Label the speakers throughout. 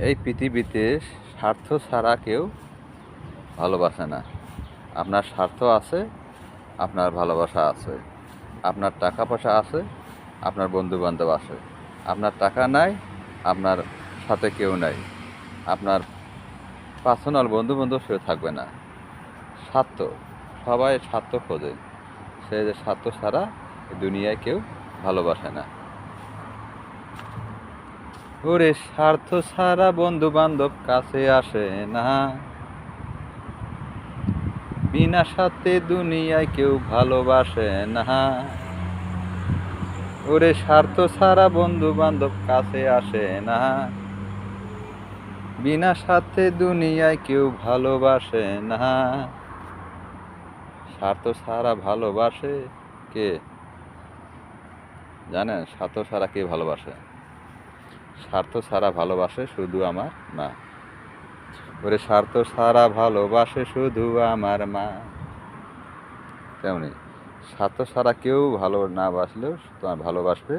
Speaker 1: এই পৃথিবীতে স্বার্থ ছাড়া কেউ ভালোবাসে না। আপনার স্বার্থ আছে, আপনার ভালোবাসা আছে। আপনার টাকা পয়সা আছে, আপনার বন্ধু বান্ধব আছে। আপনার টাকা নাই, আপনার সাথে কেউ নাই। আপনার পার্সোনাল বন্ধু বান্ধব সে থাকবে না। স্বার্থ, সবাই স্বার্থ খোঁজে। সে যে স্বার্থ ছাড়া দুনিয়ায় কেউ ভালোবাসে না। ওরে স্বার্থ ছাড়া বন্ধু বান্ধব কাছে আসে না। বিনা সাথে দুনিয়ায় কেউ ভালোবাসে না। ওরে স্বার্থ ছাড়া বন্ধু বান্ধব কাছে আসে না। বিনা সাথে দুনিয়ায় কেউ ভালোবাসে না। স্বার্থ ছাড়া ভালোবাসে কে? জানেন, স্বার্থ ছাড়া কে ভালোবাসে? স্বার্থ ছাড়া ভালোবাসে শুধু আমার মা। ওরে, স্বার্থ ছাড়া ভালোবাসে শুধু আমার মা। তেমনি, স্বার্থ ছাড়া কেউ ভালো না বাসলেও তোমার ভালোবাসবে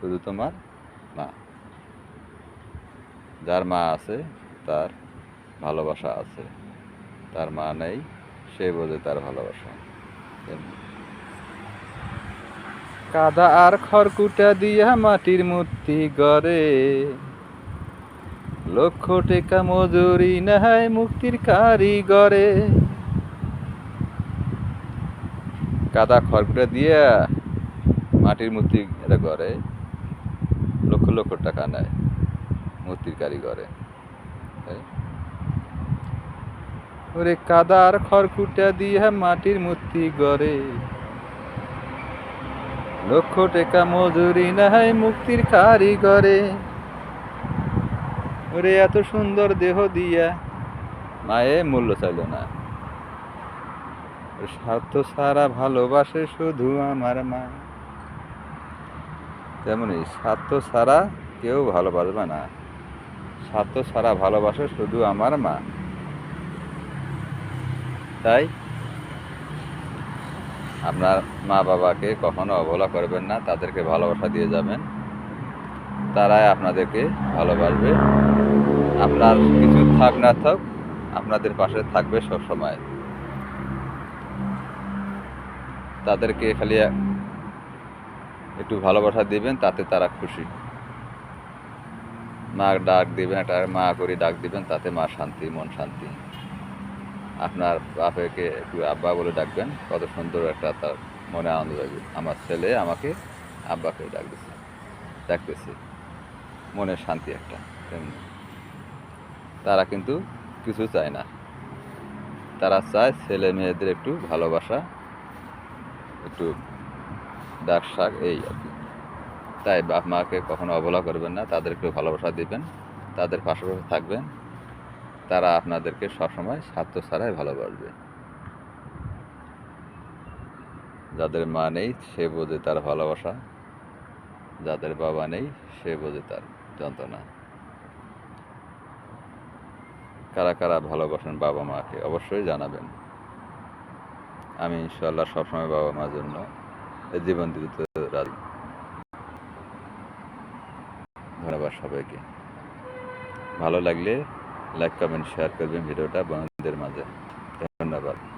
Speaker 1: শুধু তোমার মা। যার মা আছে, তার ভালোবাসা আছে। তার মা নেই, সে বোঝে তার ভালোবাসা। কাদা আর খড়কুটা দিয়া মাটির মূর্তি গড়ে। লক্ষ টেকা মজুরি নেহায় মুক্তির কারিগরে। কাদা খড়কুটা দিয়া মাটির মূর্তি এটা করে লক্ষ লক্ষ টাকা নেয় মূর্তির কারিগরে। তাই? ওরে কাদার খড়কুটা দিয়া মাটির মূর্তি গড়ে। লক্ষ টাকা মজুরি নাই মুক্তির কারিগরে। ওরে, এত সুন্দর দেহ দিয়া মায়ে মূল্য চাইল না। স্বার্থ ছাড়া ভালোবাসে শুধু আমার মা। তেমনি স্বার্থ ছাড়া কেউ ভালোবাসবে না। স্বার্থ ছাড়া ভালোবাসে শুধু আমার মা। তাই আপনার মা বাবাকে কখনো অবহেলা করবেন না, তাদেরকে ভালোবাসা দিয়ে যাবেন। তারাই আপনাদেরকে ভালোবাসবে। আপনার কিছু থাক না থাক, আপনাদের পাশে থাকবে সব সময় তাদেরকে খালি একটু ভালোবাসা দিবেন, তাতে তারা খুশি। মা ডাক দিবেন, একটা মা করে ডাক দিবেন, তাতে মা শান্তি, মন শান্তি। আপনার বাপেকে একটু আব্বা বলে ডাকবেন। কত সুন্দর একটা তার মনে আনন্দ লাগবে। আমার ছেলে আমাকে আব্বাকে ডাকতেছে। ডাকতেছে। মনের শান্তি একটা। তেমনি তারা কিন্তু কিছু চায় না। তারা চায় ছেলে মেয়েদের একটু ভালোবাসা, একটু ডাক শাক, এই আর কি। তাই বাপ মাকে কখনো অবহেলা করবেন না। তাদেরকে ভালোবাসা দিবেন। তাদের পাশাপাশি থাকবেন। তারা আপনাদেরকে সবসময় স্বার্থ ছাড়াই ভালোবাসবে। যাদের মা নেই, সে বোঝে তার ভালোবাসা। যাদের বাবা নেই, সে বোঝে তার যন্ত্রণা। কারা কারা ভালোবাসেন বাবা মাকে অবশ্যই জানাবেন। আমি ইনশাল্লাহ সবসময় বাবা মার জন্য জীবন দিতে রাজি। ধন্যবাদ সবাইকে। ভালো লাগলে लाइक कमेंट शेयर करबें भिडियो बनाने मज़े धन्यवाद